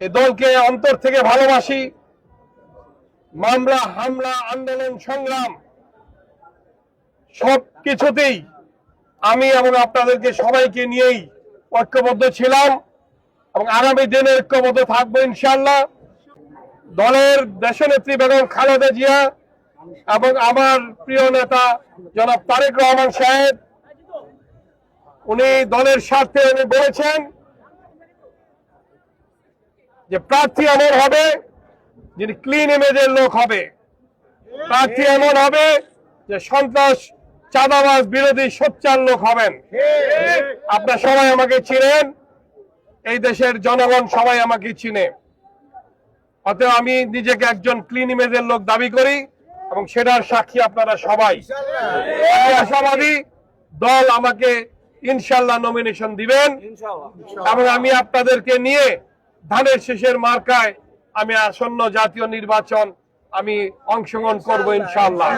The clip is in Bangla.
এই দলকে অন্তর থেকে ভালোবাসি। মামলা, হামলা, আন্দোলন, সংগ্রাম সব কিছুতেই আমি এবং আপনাদেরকে সবাইকে নিয়েই ঐক্যবদ্ধ ছিলাম এবং আগামী দিনে ঐক্যবদ্ধ থাকব ইনশাল্লাহ দলের দেশনেত্রী বেগম খালেদা জিয়া এবং আমার প্রিয় নেতা জনাব তারেক রহমান সাহেব, উনি দলের স্বার্থে উনি বলেছেন যে প্রার্থী এমন হবে যিনি ক্লিন ইমেজের লোক হবে। প্রার্থী এমন হবে যে সন্ত্রাস চাঁদাবাজ বিরোধী সোচ্চার লোক হবেন। আপনার সবাই আমাকে চিনেন এই দেশের জনগণ সবাই আমাকে চিনে। অতএব আমি নিজেকে একজন ক্লিন ইমেজের লোক দাবি করি এবং সেটার সাক্ষী আপনারা সবাই। আশাবাদী দল আমাকে ইনশাল্লাহ নমিনেশন দিবেন এবং আমি আপনাদেরকে নিয়ে ধানের শেষের মার্কায় আমি আসন্ন জাতীয় নির্বাচন আমি অংশগ্রহণ করব ইনশাল্লাহ